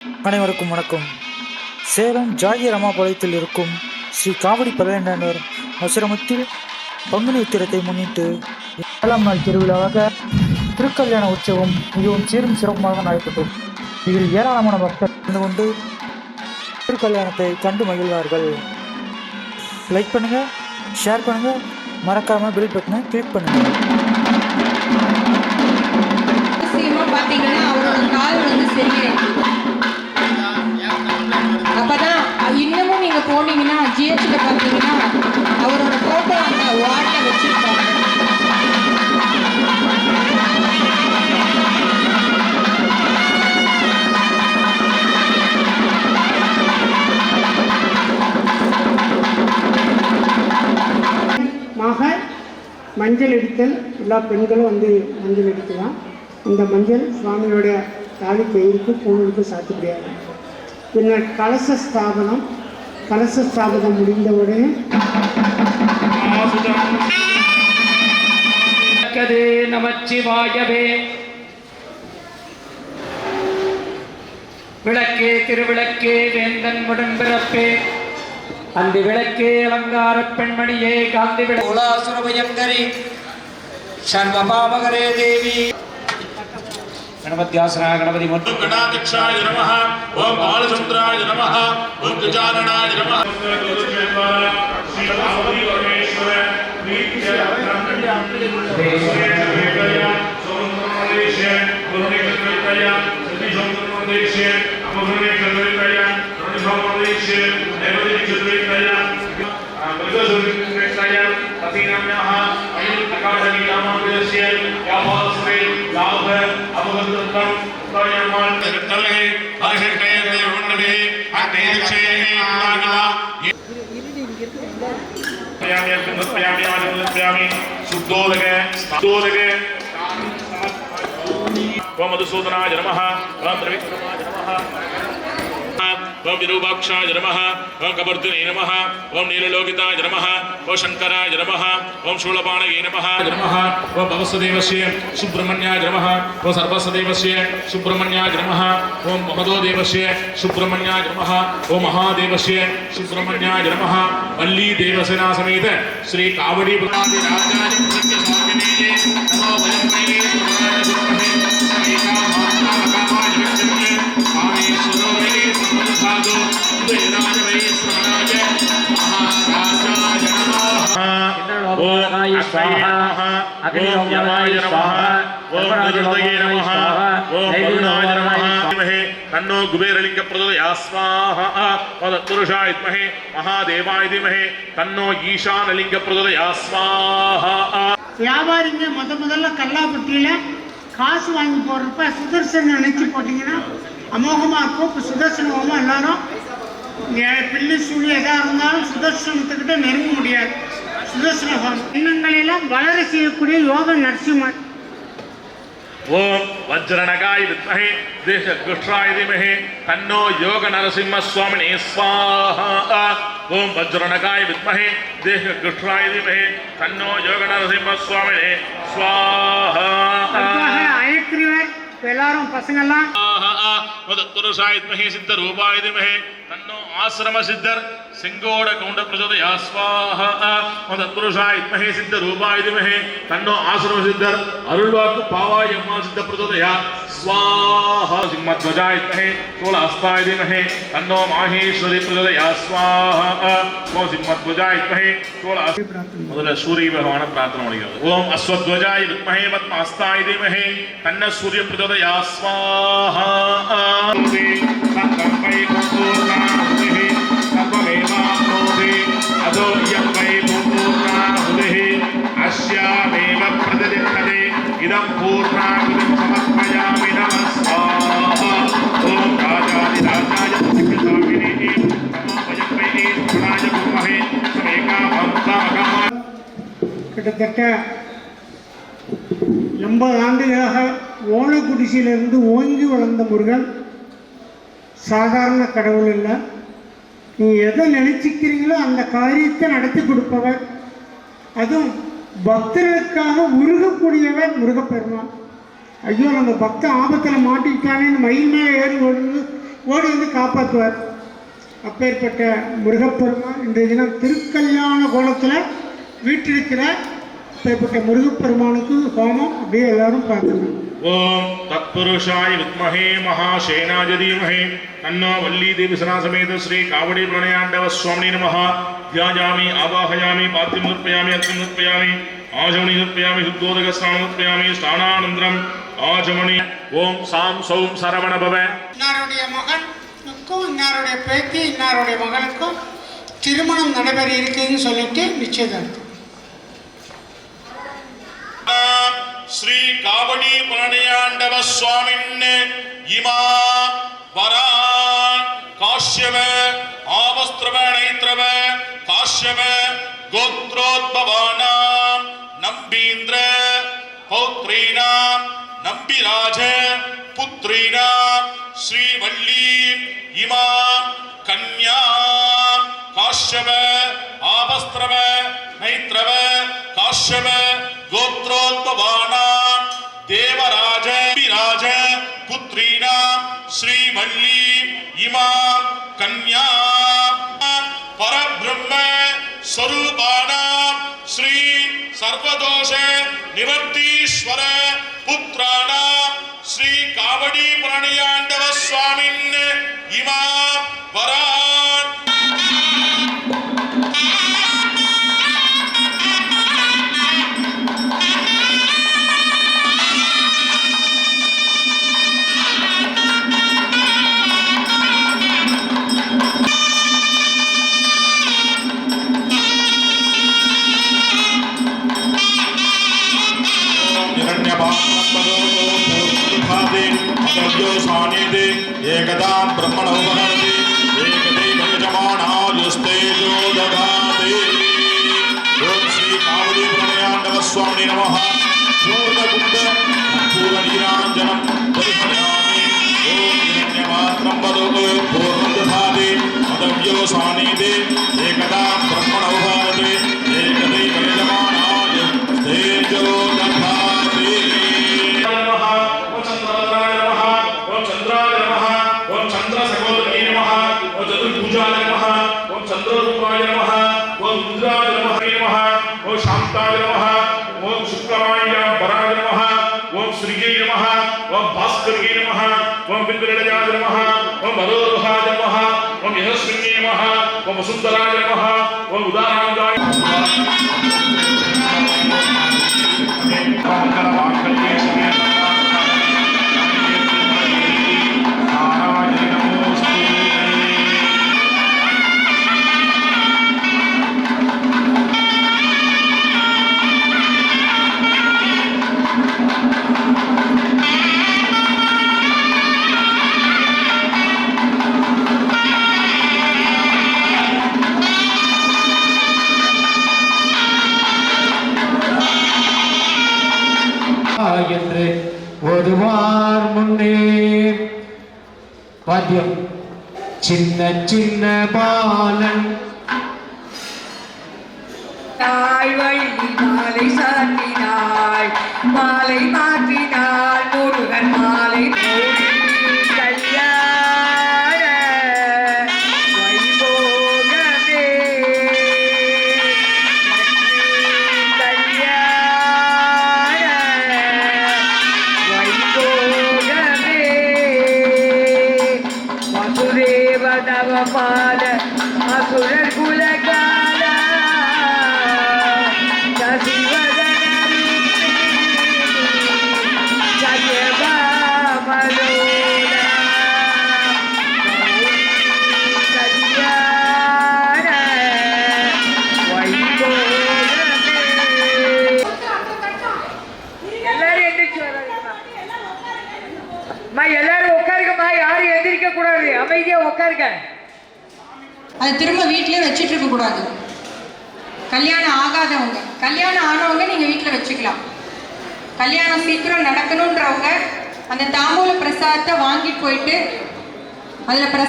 அனைவருக்கும் வணக்கம். சேலம் ஜாகிய ரமாபாளையத்தில் இருக்கும் ஸ்ரீ காவடி பழையண்டர் ஆசிரமத்தில் பங்குனி உத்திரத்தை முன்னிட்டு ஏழாம் நாள் திருவிழாவாக திருக்கல்யாண உற்சவம் மிகவும் சீரும் சிறப்புமாக நடைபெற்றது. இதில் ஏராளமான பக்தர் கலந்து கொண்டு திருக்கல்யாணத்தை கண்டு மகிழ்வார்கள். லைக் பண்ணுங்கள் ஷேர் பண்ணுங்கள் மறக்காமல் பில் பட்டனை கிளிக் பண்ணுங்கள் மஞ்சள் எடுத்தல் எல்லா பெண்களும் வந்து மஞ்சள் எடுக்கலாம். இந்த மஞ்சள் சுவாமியோட தாலி பெயருக்கு பூணுக்கு சாத்துப்படியாது பின்னர் கலச ஸ்தாபனம். கலச ஸ்தாபனம் முடிந்தவுடனே கதே நமச்சிவாயவே. விளக்கே திருவிளக்கே வேந்தன் உடன்பிறப்பே. அந்த விளக்கே அலங்கார பெண்மணியே காந்தி விள மூலாசுரபயங்கரி சர்வபாமகரே தேவி. கணபத்யாசனா கணபதி மற்றும் ஓம் கணாதக்ஷாய நமः ஓம் பாலச்சந்திராய நமः ஓம் கஜானனாய நமः ஸ்ரீ பார்வதி பரமேஸ்வர அமாவாசை லாப அபகத்தம் கோயம்மாள் திருத்தலை அருகட்டையத்தை உண்டடி அந்நியச்சையை உண்டாகலாம் சுத்தோதக சுத்தோதக ஓமதுசூதனா ஜனமஹ ராம் ரவிக்ரமா ஜனமஹ ఓం విరూపాక్షాయ నమ ఓం కబర్దినే నమ ఓం నీలలోకితాయ నమ ఓ శంకరాయ నమ ఓం శూలపాణయ నమ నమ ఓ భవస్వదేవస్య సుబ్రహ్మణ్యాయ నమ ఓ సర్వస్వదేవస్య సుబ్రహ్మణ్యాయ నమ ఓం మహదోదేవస్య సుబ్రహ్మణ్యాయ నమ ఓ మహాదేవస్య సుబ్రహ్మణ్యాయ నమ వల్లీ దేవసేనా సమేత శ్రీ కావడి స్వామినే నమో தன்னோ குபேரலிங்க பிரதோ யாஸ்வாஹ பதத்புருஷா இத்மஹே மகாதேவாய தீமஹே தன்னோ ஈசானலிங்க பிரதோ யாஸ்வாஹ வியாபாரிங்க முத முதல்ல கல்லாப்பட்டியில காசு வாங்கி போடுறப்ப சுதர்சன் நினைச்சு போட்டீங்கன்னா அமோகமா இருக்கும் இப்போ சுதர்சன் எல்லாரும் பில்லி சூழி எதாக இருந்தாலும் சுதர்சனத்துக்கிட்ட நெருங்க முடியாது. சுதர்சன எண்ணங்களெல்லாம் வளர செய்யக்கூடிய யோக நரசிம்மன் ஓம் வஜ்ரணகாய் வித்மஹே தேச குஷ்டாய தீமஹே தன்னோ யோக நரசிம்ம சுவாமினே ஸ்வாஹா. ஓம் வஜ்ரணகாய் வித்மஹே தேச குஷ்டாய தீமஹே தன்னோ யோக நரசிம்ம சுவாமினே ஸ்வாஹா இப்போ எல்லாரும் பசங்கள்லாம் முதத்துரு சாயித்மஹே சித்த ரூபாய திமஹே தன்னோ ஆசிரம சித்தர் சிங்கோட கவுண்ட பிரச்சோதயா ஸ்வாஹ. முதத்துரு சாயித்மஹே சித்த ரூபாய திமஹே தன்னோ ஆசிரம சித்தர் அருள்வாக்கு பாவாய் அம்மா சித்த பிரச்சோதயா स्वाहा सिंहध्वजाय विद्महे शूलहस्ताय धीमहि तन्नो माहेश्वरी प्रचोदया स्वाहा ओम सिंहध्वजाय विद्महे शूलहस्त முதல்ல சூரிய பகவான பிரார்த்தனை பண்ணிக்கிறது ஓம் அஸ்வத்வஜாய வித்மஹே பத்மஹஸ்தாய தீமஹி தன்ன சூரிய பிரச்சோதயா ஸ்வாஹா சர்வம் வை பூர்ணாஹுதிஹி சர்வமேவாப்னோதி அதோ இயம் வை பூர்ணாஹுதிஹி அஸ்யாமேவ பிரதிதிஷ்டதே இதம் பூர்ணாகுதம் கிட்டத்தட்ட எண்பது ஆண்டுகளாக ஓலக்குடிசையிலிருந்து ஓங்கி வளர்ந்த முருகன் சாதாரண கடவுள் இல்லை. நீ எதை நினச்சிக்கிறீங்களோ அந்த காரியத்தை நடத்தி கொடுப்பவர். அதுவும் பக்தர்களுக்காக உருகக்கூடியவர் முருகப்பெருமான். ஐயோ நம்ம பக்த ஆபத்தில் மாட்டிக்கிட்டானேன்னு மயில் மேலே ஏறி வருது ஓடி வந்து காப்பாற்றுவார் அப்பேற்பட்ட முருகப்பெருமான் இன்றைய தினம் திருக்கல்யாண கோலத்தில் வீட்டிருக்கிற இப்பேற்பட்ட முருகப்பெருமானுக்கு ஹோமம் அப்படியே எல்லாரும் பார்த்துக்கணும். ஓம் தத்புருஷாய் வித்மஹே மகாசேனாஜ தீமஹே தன்னோ வல்லி தேவி சனாசமேத ஸ்ரீ காவடி பிரணயாண்டவ சுவாமி நம தியாஜாமி ஆவாஹயாமி பாத்திரம் நிற்பயாமி அர்த்தம் நிற்பயாமி ஆஜமணி நிற்பயாமி சுத்தோதக ஸ்நானம் நிற்பயாமி ஸ்நானானந்தரம் ஆஜமணி. ஓம் சாம் சௌம் சரவண பவ. இன்னாருடைய மகனுக்கும் இன்னாருடைய பேத்தி இன்னாருடைய மகனுக்கும் திருமணம் நடைபெற இருக்குன்னு சொல்லிட்டு நிச்சயதார்த்தம். ஸ்ரீ காவடி பழனியாண்டவ சுவாமின் இமா வரா காஷ்யவ ஆவஸ்திரவ நைத்திரவ காஷ்யவ கோத்ரோத்பவானாம். நம்பீந்திர பௌத்ரீனாம். நம்பிராஜ புத்ரீனாம். ஸ்ரீவல்லி இமா கன்யா. காஷ்யவ ஆபஸ்திரவ நைத்திரவ ஆசிரம கோத்ரோத்பவானாம் தேவராஜ விராஜ புத்ரீனாம் ஸ்ரீவல்லி இமாம் கன்யா பரபிரம்ம ஸ்வரூபானாம் ஸ்ரீ சர்வதோஷ நிவர்த்தீஸ்வர புத்ராணாம் ஸ்ரீ காவடி பிராணியாண்டவ சுவாமின் இமாம் வரா प्रणयाण्डव स्वामिने नमः पूर्णकुण्ड पूर्णनीराञ्जनं परिहरामि ॐ हिरण्यपात्रं वदो पूर्णं भास्कर्ये नमः ओम बिंदुलजाय नमः ओम भरोहाय नमः ओम यशस्विन्ये नमः ओम सुंदराय नमः ओम उदारानंदाय नमः பாத்தியம் சின்ன சின்ன பாலன் தாய் வழி மாலை சாட்டினாள் மாலை மாற்றினாள் அம்மா எல்லாரும் உட்காருங்கம்மா யாரும் எந்திரிக்க கூடாது. அமைதியா உட்காருங்க. அது திரும்ப வீட்டிலே வச்சுட்டு இருக்க கூடாது. கல்யாணம் ஆகாதவங்க. கல்யாணம் ஆனவங்க நீங்க வீட்டில் வச்சுக்கலாம். கல்யாணம் சீக்கிரம் நடக்கணுன்றவங்க அந்த தாம்பூல பிரசாதத்தை வாங்கிட்டு போயிட்டு அதில் பிரசா